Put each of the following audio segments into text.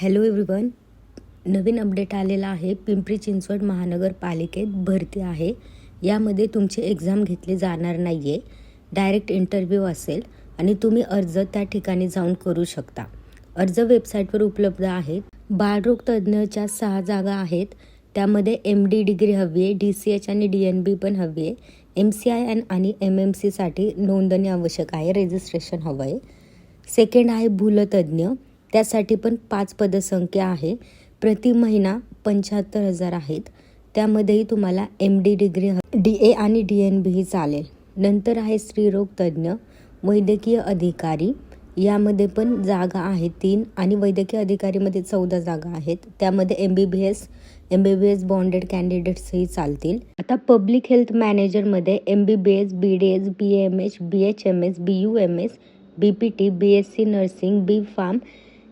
Hello everyone नवीन update आलेला आहे. पिंपरी चिंचवड महानगरपालिकेत भरती आहे. यामध्ये तुमची एक्झाम घेतली जाणार नाही आहे डायरेक्ट इंटरव्ह्यू असेल आणि तुम्ही अर्ज त्या ठिकाणी जाऊन करू शकता. अर्ज वेबसाईटवर उपलब्ध आहेत बाळरोग तज्ज्ञच्या सहा जागा आहेत. त्यामध्ये एम डी डिग्री हवी आहे. डी सी एच आणि डी एन बी पण हवी आहे. एम सी आय एन आणि एम एम सीसाठी नोंदणी आवश्यक आहे. रेजिस्ट्रेशन हवं आहे सेकंड आहे भूलतज्ञ त्यासाठी पण पाच पदसंख्या आहे. प्रति महिना पंच्याहत्तर हजार आहेत. त्यामध्येही तुम्हाला M D degree D A आणि डी एन बी ही चालेल. नंतर आहे स्त्रीरोग तज्ज्ञ वैद्यकीय अधिकारी. यामध्ये पण जागा आहेत तीन आणि वैद्यकीय अधिकारीमध्ये चौदा जागा आहेत. त्यामध्ये M B B S M B B S bonded कॅन्डिडेट्सही चालतील. आता public health मॅनेजरमध्ये M B B S B D S B M H B H M S B U M S B P T B S C nursing B pharm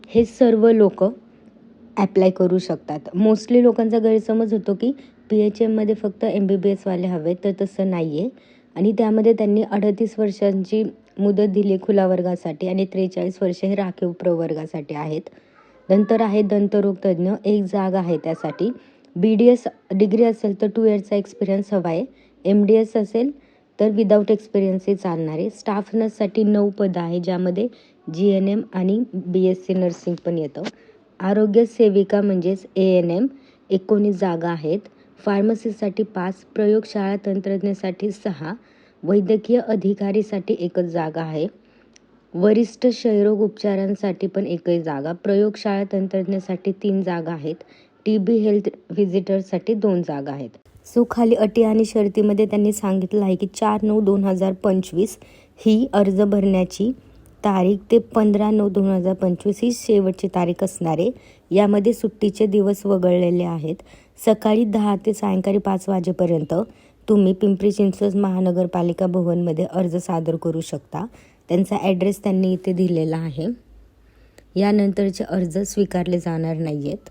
हे सर्व लोक apply करू शकतात. Mostly लोकांचा गैरसमज होतो की P H एममध्ये फक्त एम बी बी एसवाले हवे तर तसं नाही आहे आणि त्यामध्ये त्यांनी अडतीस वर्षांची मुदत दिली खुला वर्गासाठी आणि त्रेचाळीस वर्ष हे राखीव प्रवर्गासाठी आहेत. नंतर आहे दंतरोग तज्ज्ञ एक जागा आहे त्यासाठी. बी डी एस डिग्री असेल तर टू इयर्सचा एक्सपिरियन्स हवा आहे. एम डी एस असेल तर विदाऊट एक्सपिरियन्सही चालणारे. आहे स्टाफ नर्ससाठी नऊ पदं आहे ज्यामध्ये जी एन एम आणि बी एस सी नर्सिंग पण येतं. आरोग्य सेविका म्हणजेच ए एन एम एकोणीस जागा आहेत. फार्मसीसाठी पाच प्रयोगशाळा तंत्रज्ञासाठी सहा वैद्यकीय अधिकारीसाठी एकच जागा आहे. वरिष्ठ क्षयरोग उपचारांसाठी पण एकच जागा. प्रयोगशाळा तंत्रज्ञासाठी तीन जागा आहेत. टी बी हेल्थ व्हिजिटरसाठी दोन जागा आहेत. सो खाली अटी आणि शर्तीमध्ये त्यांनी सांगितलं आहे की चार नऊ दोन हजार पंचवीस ही अर्ज भरण्याची तारीख ते पंधरा नऊ दोन हजार पंचवीस ही शेवटची तारीख असणार आहे. यामध्ये सुट्टीचे दिवस वगळलेले आहेत. सकाळी दहा ते सायंकाळी पाच वाजेपर्यंत तुम्ही पिंपरी चिंचवड महानगरपालिका भवनमध्ये अर्ज सादर करू शकता. त्यांचा ॲड्रेस त्यांनी इथे दिलेला आहे. यानंतरचे अर्ज स्वीकारले जाणार नाही आहेत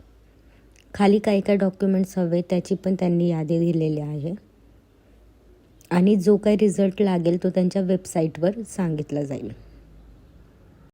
खाली काय काय डॉक्युमेंट्स हवे त्याची पण त्यांनी यादी दिलेली आहे. आणि जो काही रिझल्ट लागेल तो त्यांच्या वेबसाईटवर सांगितला जाईल.